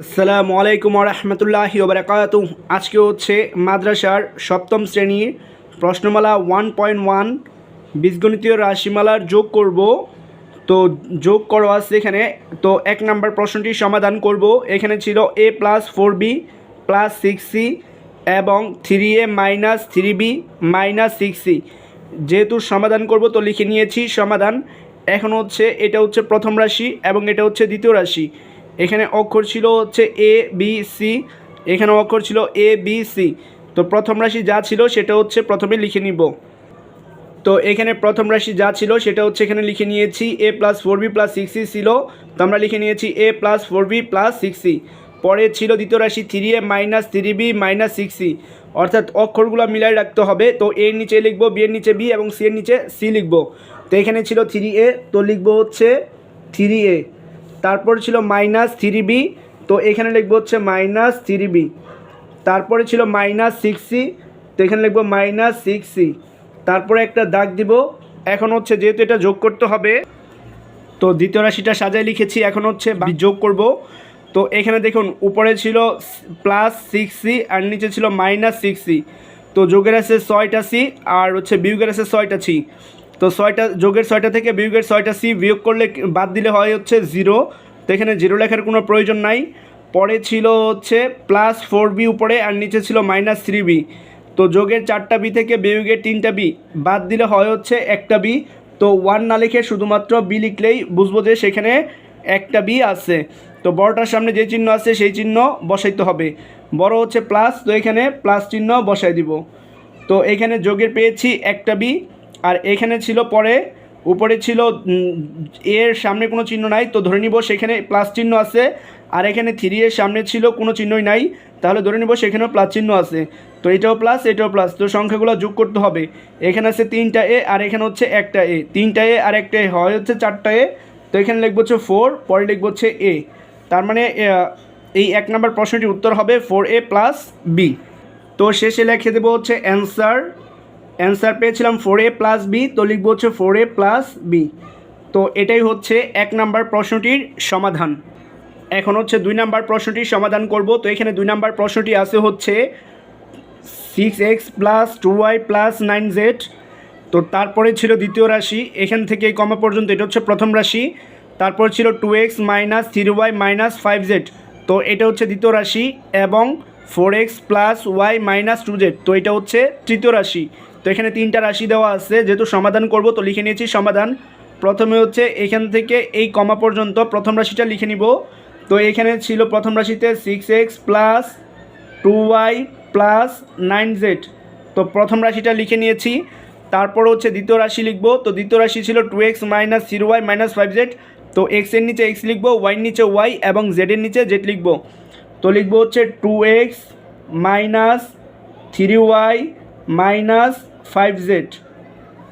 আসসালামু আলাইকুম রহমতুল্লাহি ওবরাকাতু আজকে হচ্ছে মাদ্রাসার সপ্তম শ্রেণির প্রশ্নমালা ওয়ান পয়েন্ট ওয়ান, বীজগণিতীয় রাশিমালার যোগ করব। তো যোগ করা আছে এখানে। তো এক নাম্বার প্রশ্নটির সমাধান করব। এখানে ছিল A plus four B plus six C এবং three A minus three B minus six C. যেহেতু সমাধান করব তো লিখে নিয়েছি সমাধান। এখন হচ্ছে এটা হচ্ছে প্রথম রাশি এবং এটা হচ্ছে দ্বিতীয় রাশি। এখানে অক্ষর ছিল হচ্ছে এ বি সি এখানে অক্ষর ছিল এ বি সি তো প্রথম রাশি যা ছিল সেটা হচ্ছে প্রথমে লিখে নিব। তো এখানে প্রথম রাশি যা ছিল সেটা হচ্ছে এখানে লিখে নিয়েছি A plus four B plus six ছিল। তো আমরা লিখে নিয়েছি A plus four B plus six পরে ছিল দ্বিতীয় রাশি three A minus three B minus six অর্থাৎ অক্ষরগুলো মিলাই রাখতে হবে। তো এর নিচে লিখব বি এর নিচে বি এবং সি এর নিচে সি লিখব। তো এখানে ছিল থ্রি এ তো লিখব হচ্ছে থ্রি এ তারপর ছিল মাইনাস থ্রি বি তো এখানে লিখব হচ্ছে মাইনাস থ্রি বি তারপরে ছিল মাইনাস সিক্স সি তো এখানে লিখব মাইনাস সিক্স সি তারপরে একটা দাগ দিব, এখন হচ্ছে যেহেতু এটা যোগ করতে হবে, তো দ্বিতীয় রাশিটা সাজায় লিখেছি, এখন হচ্ছে যোগ করব। তো এখানে দেখুন, উপরে ছিল প্লাস সিক্স সি আর নিচে ছিল মাইনাস সিক্স সি তো যোগের আছে ছয়টা সি আর হচ্ছে বিয়োগের আছে ছয়টা সি তো ছয়টা, যোগের ছয়টা থেকে বিয়োগের ছয়টা সি বিয়োগ করলে বাদ দিলে হয় হচ্ছে জিরো তো এখানে জিরো লেখার কোনো প্রয়োজন নাই। পরে ছিল হচ্ছে প্লাস ফোর বি উপরে আর নিচে ছিল মাইনাস থ্রি বি তো যোগের চারটা বি থেকে বিয়োগের তিনটা বি বাদ দিলে হয় হচ্ছে একটা বি তো ওয়ান না লিখে শুধুমাত্র বি লিখলেই বুঝব যে সেখানে একটা বি আছে। তো বড়টার সামনে যে চিহ্ন আছে সেই চিহ্ন বসাইতে হবে। বড় হচ্ছে প্লাস তো এখানে প্লাস চিহ্ন বসাই দিব। তো এখানে যোগের পেয়েছি একটা বি আর এখানে ছিল পরে, উপরে ছিল এর সামনে কোনো চিহ্ন নাই, তো ধরে নিব সেখানে প্লাস চিহ্ন আছে। আর এখানে থ্রি এর সামনে ছিল কোনো চিহ্নই নাই, তাহলে ধরে নিব সেখানেও প্লাস চিহ্ন আছে। তো এটাও প্লাস এটাও প্লাস তো সংখ্যাগুলো যোগ করতে হবে। এখানে আছে তিনটা এ আর এখানে হচ্ছে একটা এ তিনটা এ আর একটা এ হয় হচ্ছে চারটা এ তো এখানে লিখব হচ্ছে ফোর পরে লিখব হচ্ছে এ তার মানে এই এক নম্বর প্রশ্নটির উত্তর হবে ফোর এ প্লাস বি তো শেষে লিখে দেবো হচ্ছে অ্যান্সার অ্যান্সার পেয়েছিলাম ফোর এ প্লাস বি তো লিখব হচ্ছে ফোর এ প্লাস বি তো এটাই হচ্ছে এক নাম্বার প্রশ্নটির সমাধান। এখন হচ্ছে দুই নাম্বার প্রশ্নটির সমাধান করব। তো এখানে দুই নাম্বার প্রশ্নটি আছে হচ্ছে six x plus two y plus nine z তো তারপরে ছিল দ্বিতীয় রাশি। এখান থেকে কমা পর্যন্ত এটা হচ্ছে প্রথম রাশি। তারপর ছিল two x minus three y minus five z তো এটা হচ্ছে দ্বিতীয় রাশি এবং four x plus y minus two z তো এটা হচ্ছে তৃতীয় রাশি। তো এখানে তিনটা রাশি দেওয়া আছে, যেহেতু সমাধান করব তো লিখে নিয়েছি সমাধান। প্রথমে হচ্ছে এখান থেকে এই কমা পর্যন্ত প্রথম রাশিটা লিখে নিব। তো এখানে ছিল প্রথম রাশিতে six x plus two y plus nine z তো প্রথম রাশিটা লিখে নিয়েছি। তারপর হচ্ছে দ্বিতীয় রাশি লিখব। তো দ্বিতীয় রাশি ছিল two x minus zero y minus five z তো এক্সের নিচে এক্স লিখব ওয়াইয়ের নিচে ওয়াই এবং জেডের নিচে জেড লিখব। তো লিখব হচ্ছে two x minus three y minus five z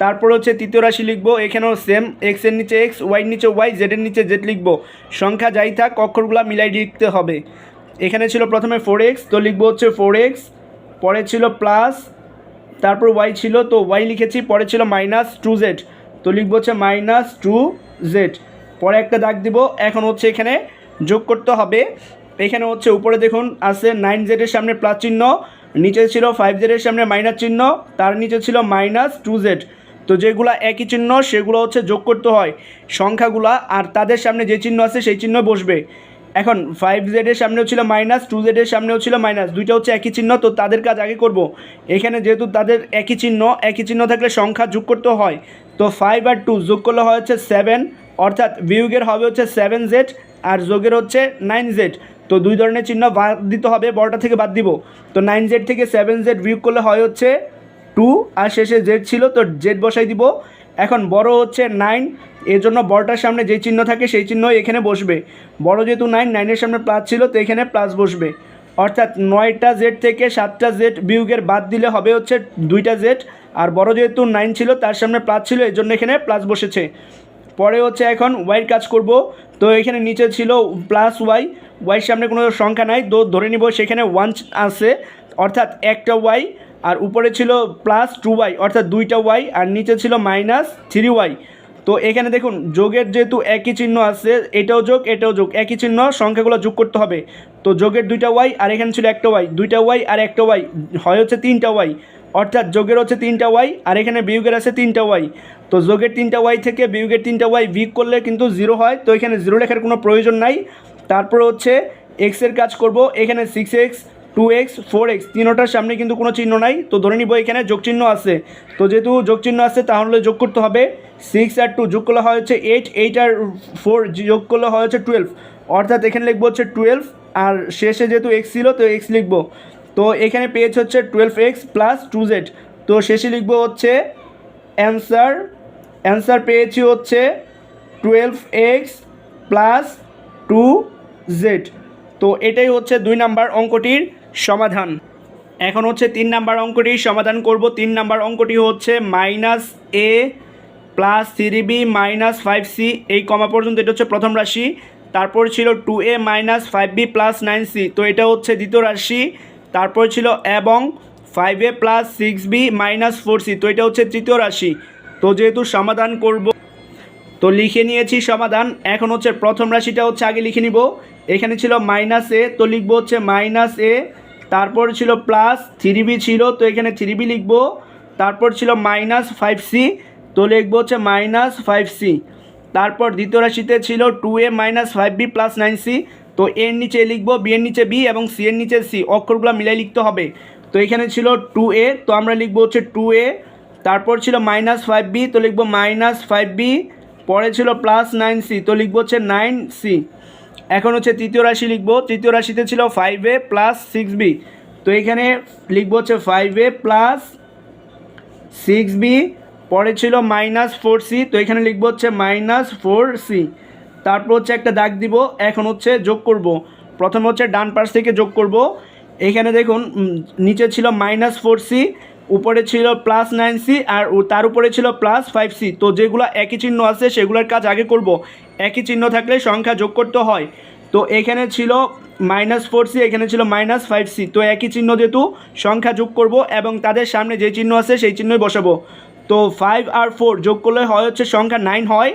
তারপর হচ্ছে তৃতীয় রাশি লিখব, এখানেও সেম এক্সের নিচে এক্স ওয়াইয়ের নিচে ওয়াই জেডের নিচে জেড লিখব। সংখ্যা যাই থাক, অক্ষরগুলো মিলাই লিখতে হবে। এখানে ছিল প্রথমে ফোর এক্স তো লিখব হচ্ছে ফোর এক্স পরে ছিল প্লাস তারপর ওয়াই ছিল, তো ওয়াই লিখেছি, পরে ছিল মাইনাস টু জেড তো লিখব হচ্ছে মাইনাস টু জেড পরে একটা দাগ দিব, এখন হচ্ছে এখানে যোগ করতে হবে। এখানে হচ্ছে উপরে দেখুন, আছে নাইন জেডের সামনে প্লাস চিহ্ন নিচে ছিল ফাইভ জেডের সামনে মাইনাস চিহ্ন, তার নিচে ছিল মাইনাস টু জেড তো যেগুলো একই চিহ্ন, সেগুলো হচ্ছে যোগ করতে হয় সংখ্যাগুলা, আর তাদের সামনে যে চিহ্ন আছে সেই চিহ্ন বসবে। এখন ফাইভ জেডের সামনেও ছিল মাইনাস টু জেডের সামনেও ছিল মাইনাস দুইটা হচ্ছে একই চিহ্ন, তো তাদের কাজ আগে করব। এখানে যেহেতু তাদের একই চিহ্ন একই চিহ্ন থাকলে সংখ্যা যোগ করতে হয়। তো ফাইভ আর টু যোগ করলে হয় হচ্ছে সেভেন অর্থাৎ বিয়োগের হবে হচ্ছে সেভেন জেড আর যোগের হচ্ছে নাইন জেড তো দুই ধরনের চিহ্ন বাদ দিতে হবে বড়টা থেকে বাদ দিব। তো নাইন জেড থেকে সেভেন জেড বিয়োগ করলে হয় হচ্ছে টু আর শেষে জেড ছিল, তো জেড বসাই দিব। এখন বড় হচ্ছে নাইন এর জন্য বড়টার সামনে যে চিহ্ন থাকে সেই চিহ্ন এখানে বসবে। বড় যেহেতু নাইন নাইনের সামনে প্লাস ছিল, তো এখানে প্লাস বসবে। অর্থাৎ নয়টা জেড থেকে সাতটা জেড বিয়োগের বাদ দিলে হবে হচ্ছে দুইটা জেড আর বড় যেহেতু নাইন ছিল, তার সামনে প্লাস ছিল এর জন্য এখানে প্লাস বসেছে। পরে হচ্ছে এখন ওয়াইয়ের কাজ করব। তো এখানে নিচে ছিল প্লাস ওয়াই ওয়াইয়ের সামনে কোনো সংখ্যা নাই, তো ধরে নিব সেখানে ওয়ান আছে, অর্থাৎ একটা ওয়াই আর উপরে ছিল প্লাস টু ওয়াই অর্থাৎ দুইটা ওয়াই আর নিচে ছিল মাইনাস থ্রি ওয়াই তো এখানে দেখুন, যোগের যেহেতু একই চিহ্ন আছে, এটাও যোগ এটাও যোগ, একই চিহ্ন, সংখ্যাগুলো যোগ করতে হবে। তো যোগের দুইটা ওয়াই আর এখানে ছিল একটা ওয়াই দুইটা ওয়াই আর একটা ওয়াই হয় হচ্ছে তিনটা ওয়াই অর্থাৎ যোগের হচ্ছে তিনটা ওয়াই আর এখানে বিয়োগের আছে তিনটা ওয়াই তো যোগের তিনটা ওয়াই থেকে বিয়োগের তিনটা ওয়াই বিয়োগ করলে কিন্তু জিরো হয়, তো এখানে জিরো লেখার কোনো প্রয়োজন নাই। তারপর হচ্ছে এক্সের কাজ করব, এখানে six x two x four x তিনোটার সামনে কিন্তু কোনো চিহ্ন নাই। তো ধরে নিব এখানে যোগ চিহ্ন আছে। তো যেহেতু যোগ চিহ্ন আছে, তাহলে যোগ করতে হবে সিক্স আর টু যোগ করলে হয় হচ্ছে এইট এইট আর ফোর যোগ করলে হয় হচ্ছে টুয়েলভ অর্থাৎ এখানে লিখব হচ্ছে টুয়েলভ আর শেষে যেহেতু এক্স ছিল, তো এক্স লিখব। তো এখানে পেয়েছে হচ্ছে twelve x plus two z তো শেষে লিখব হচ্ছে অ্যান্সার অ্যান্সার পেয়েছি হচ্ছে twelve x plus two z. তো এটাই হচ্ছে দুই নাম্বার অঙ্কটির সমাধান। এখন হচ্ছে তিন নাম্বার অঙ্কটির সমাধান করব। তিন নাম্বার অঙ্কটি হচ্ছে minus a plus three b minus five c. এই কমা পর্যন্ত এটা হচ্ছে প্রথম রাশি। তারপর ছিল two a minus five b plus nine c. তো এটা হচ্ছে দ্বিতীয় রাশি। তারপর ছিল এবং five a plus six b minus four c. তো এটা হচ্ছে তৃতীয় রাশি। তো যেহেতু সমাধান করব, তো লিখে নিয়েছি সমাধান। এখন হচ্ছে প্রথম রাশিটা হচ্ছে আগে লিখে নিব। এখানে ছিল মাইনাস এ তো লিখব হচ্ছে মাইনাস এ তারপর ছিল প্লাস থ্রি ছিল, তো এখানে থ্রি বি লিখব। তারপর ছিল মাইনাস ফাইভ সি তো লিখব হচ্ছে মাইনাস ফাইভ সি তারপর দ্বিতীয় রাশিতে ছিল two a minus five b plus nine c তো এর নিচে লিখব বি এর নিচে বি এবং সি এর নিচে সি অক্ষরগুলো মিলাই লিখতে হবে। তো এখানে ছিল টু এ তো আমরা লিখব হচ্ছে টু এ তারপর ছিল মাইনাস ফাইভ বি তো লিখব মাইনাস ফাইভ বি পরে ছিল প্লাস নাইন সি তো লিখব হচ্ছে নাইন সি এখন হচ্ছে তৃতীয় রাশি লিখব, তৃতীয় রাশিতে ছিল five a plus six b তো এখানে লিখব হচ্ছে five a plus six b পরে ছিল মাইনাস ফোর সি তো এখানে লিখব হচ্ছে মাইনাস ফোর সি তারপর হচ্ছে একটা দাগ দিব, এখন হচ্ছে যোগ করব। প্রথমে হচ্ছে ডান পাশ থেকে যোগ করব। এখানে দেখুন নিচে ছিল মাইনাস ফোর সি উপরে ছিল প্লাস নাইন সি আর তার উপরে ছিল প্লাস ফাইভ সি তো যেগুলো একই চিহ্ন আছে, সেগুলোর কাজ আগে করব। একই চিহ্ন থাকলে সংখ্যা যোগ করতে হয়। তো এখানে ছিল মাইনাস ফোর সি এখানে ছিল মাইনাস ফাইভ সি তো একই চিহ্ন যেহেতু সংখ্যা যোগ করব এবং তাদের সামনে যে চিহ্ন আছে, সেই চিহ্নই বসাবো। তো ফাইভ আর ফোর যোগ করলে হয় হচ্ছে সংখ্যা নাইন হয়।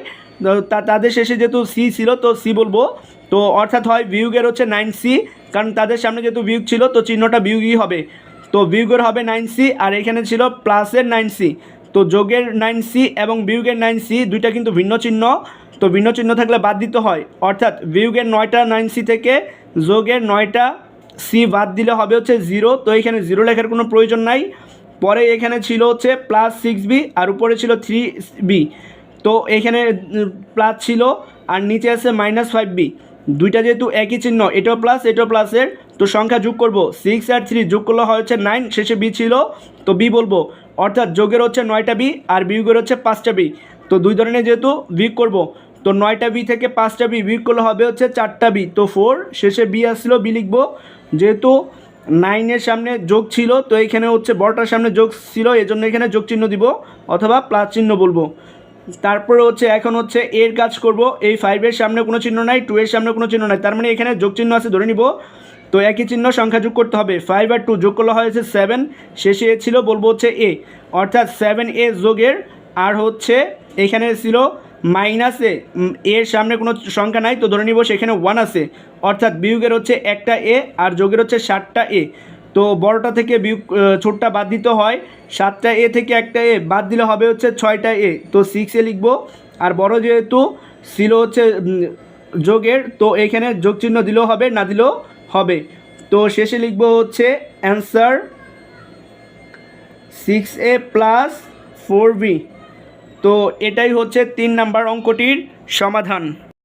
তা- তাদের শেষে যেহেতু সি ছিল, তো সি বলব। তো অর্থাৎ হয় বিয়োগের হচ্ছে নাইন সি কারণ তাদের সামনে যেহেতু বিয়োগ ছিল, তো চিহ্নটা বিয়োগই হবে। তো বিয়োগের হবে নাইন সি আর এখানে ছিল প্লাসের নাইন সি তো যোগের নাইন সি এবং বিয়োগের নাইন সি দুইটা কিন্তু ভিন্ন চিহ্ন। তো ভিন্ন চিহ্ন থাকলে বাদ দিতে হয়। অর্থাৎ বিয়োগের নয়টা নাইন সি থেকে যোগের নয়টা সি বাদ দিলে হবে হচ্ছে জিরো তো এখানে জিরো লেখার কোনো প্রয়োজন নাই। পরে এখানে ছিল হচ্ছে প্লাস সিক্স বি আর উপরে ছিল থ্রি বি তো এখানে প্লাস ছিল, আর নিচে আছে মাইনাস ফাইভ বি দুইটা যেহেতু একই চিহ্ন, এটাও প্লাস এটাও প্লাসের তো সংখ্যা যোগ করব। সিক্স আর থ্রি যোগ করলে হয় হচ্ছে নাইন শেষে বি ছিল, তো বি বলব। অর্থাৎ যোগের হচ্ছে নয়টা বি আর বিয়োগের হচ্ছে পাঁচটা বি তো দুই ধরনের যেহেতু বিয়োগ করব, তো নয়টা বি থেকে পাঁচটা বি বিয়োগ করলে হবে হচ্ছে চারটা বি তো ফোর শেষে বি আসলো বি লিখব। যেহেতু নাইনের সামনে যোগ ছিল, তো এখানে হচ্ছে বড়টার সামনে যোগ ছিল, এজন্য এখানে যোগ চিহ্ন দিব, অথবা প্লাস চিহ্ন বলব। তারপরে হচ্ছে, এখন হচ্ছে, এর কাজ করব। এই ফাইভের সামনে কোনো চিহ্ন নাই টু এর সামনে কোনো চিহ্ন নাই। তার মানে এখানে যোগ চিহ্ন আছে, ধরে নিব। তো একই চিহ্ন সংখ্যা যোগ করতে হবে। ফাইভ আর টু যোগ করলে হয়েছে সেভেন শেষে ছিল বলব হচ্ছে এ অর্থাৎ সেভেন এ যোগের, আর হচ্ছে এখানে ছিল মাইনাসে এর সামনে কোনো সংখ্যা নাই, তো ধরে নিব সেখানে ওয়ান আছে। অর্থাৎ বিয়োগের হচ্ছে একটা এ আর যোগের হচ্ছে ষাটটা এ তো বড়টা থেকে বিয়োগ ছোটটা বাদ দিতে হয়। সাতটা এ থেকে একটা এ বাদ দিলে হবে হচ্ছে ছয়টা এ। তো সিক্স এ লিখব। আর বড় যেহেতু, ছিল হচ্ছে যোগের, তো এখানে যোগ চিহ্ন দিলেও হবে, না দিলেও হবে। তো শেষে লিখব হচ্ছে answer six a plus four b তো এটাই হচ্ছে তিন নাম্বার অঙ্কটির সমাধান।